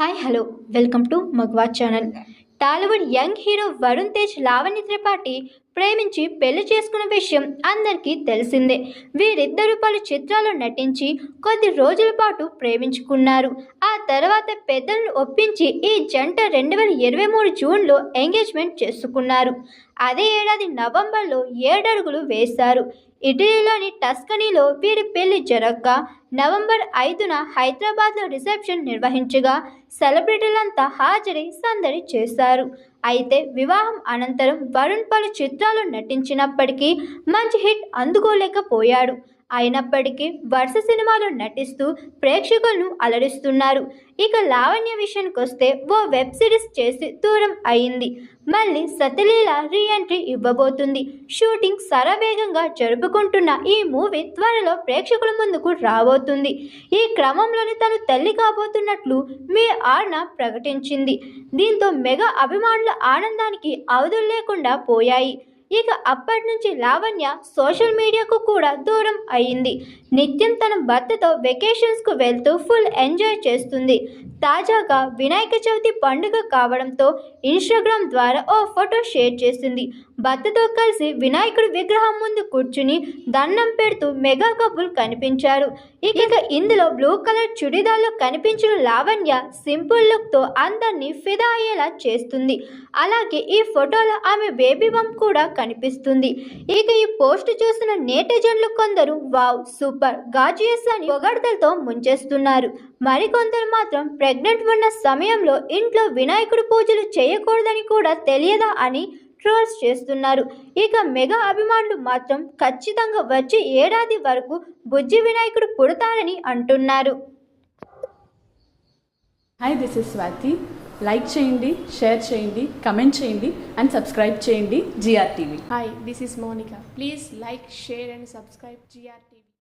Hi hello. Welcome to Magva channel. Tollywood young hero Varun Tej Lavanya Tripathi ప్రేమించి పెళ్ళి చేసుకున్న విషయం అందరికీ తెలిసిందే. వీరిద్దరూ పలు చిత్రాల్లో నటించి కొద్ది రోజుల పాటు ప్రేమించుకున్నారు. ఆ తర్వాత పెద్దలను ఒప్పించి ఈ జంట రెండు వేల ఇరవై మూడు జూన్లో ఎంగేజ్మెంట్ చేసుకున్నారు. అదే ఏడాది నవంబర్లో ఏడడుగులు వేశారు. ఇటలీలోని టస్కనీలో వీరి పెళ్ళి జరగగా నవంబర్ ఐదున హైదరాబాద్లో రిసెప్షన్ నిర్వహించగా సెలబ్రిటీలంతా హాజరై సందడి చేశారు. అయితే వివాహం అనంతరం వరుణ్ పలు చిత్రాలు నటించినప్పటికీ మంచి హిట్ అందుకోలేకపోయాడు. అయినప్పటికీ వరుస సినిమాలు నటిస్తూ ప్రేక్షకులను అలరిస్తున్నారు. ఇక లావణ్య విషయానికి వస్తే ఓ వెబ్ సిరీస్ చేసి దూరం అయింది. మళ్ళీ సతలీల రీఎంట్రీ ఇవ్వబోతుంది. షూటింగ్ శరవేగంగా జరుపుకుంటున్న ఈ మూవీ త్వరలో ప్రేక్షకుల ముందుకు రాబోతుంది. ఈ క్రమంలోనే తను తల్లి కాబోతున్నట్లు మీ ఆర్న ప్రకటించింది. దీంతో మెగా అభిమానుల ఆనందానికి అవధులు లేకుండా పోయాయి. ఇక అప్పటి నుంచి లావణ్య సోషల్ మీడియాకు కూడా దూరం అయింది. నిత్యం తన భర్తతో వెకేషన్స్కు వెళ్తూ ఫుల్ ఎంజాయ్ చేస్తుంది. తాజాగా వినాయక చవితి పండుగ కావడంతో ఇన్స్టాగ్రామ్ ద్వారా ఓ ఫోటో షేర్ చేసింది భర్తతో కలిసి వినాయకుడి విగ్రహం ముందు కూర్చుని దండం పెడుతూ మెగా కబుల్ కనిపించారు. ఇక ఇందులో బ్లూ కలర్ చుడిదార్లో కనిపించిన లావణ్య సింపుల్ లుక్తో అందరినీ ఫిదా అయ్యేలా చేస్తుంది. అలాగే ఈ ఫోటోలో ఆమె బేబీ బంప్ కూడా కనిపిస్తుంది. ఇక ఈ పోస్ట్ చూసిన నేటిజన్లు కొందరు వావ్ సూపర్ గాజియస్ అని పొగడతలతో ముంచేస్తున్నారు. మరికొందరు మాత్రం ప్రెగ్నెంట్ ఉన్న సమయంలో ఇంట్లో వినాయకుడు పూజలు చేయకూడదని కూడా తెలియదా అని ట్రోల్స్ చేస్తున్నారు. ఇక మెగా అభిమానులు మాత్రం ఖచ్చితంగా వచ్చే ఏడాది వరకు బుజ్జి వినాయకుడు పుడతారని అంటున్నారు. Hi this is Swathi like చేయండి షేర్ చేయండి కమెంట్ చేయండి అండ్ సబ్స్క్రైబ్ చేయండి G R Hi, this is Monica. Please like, share, and subscribe GR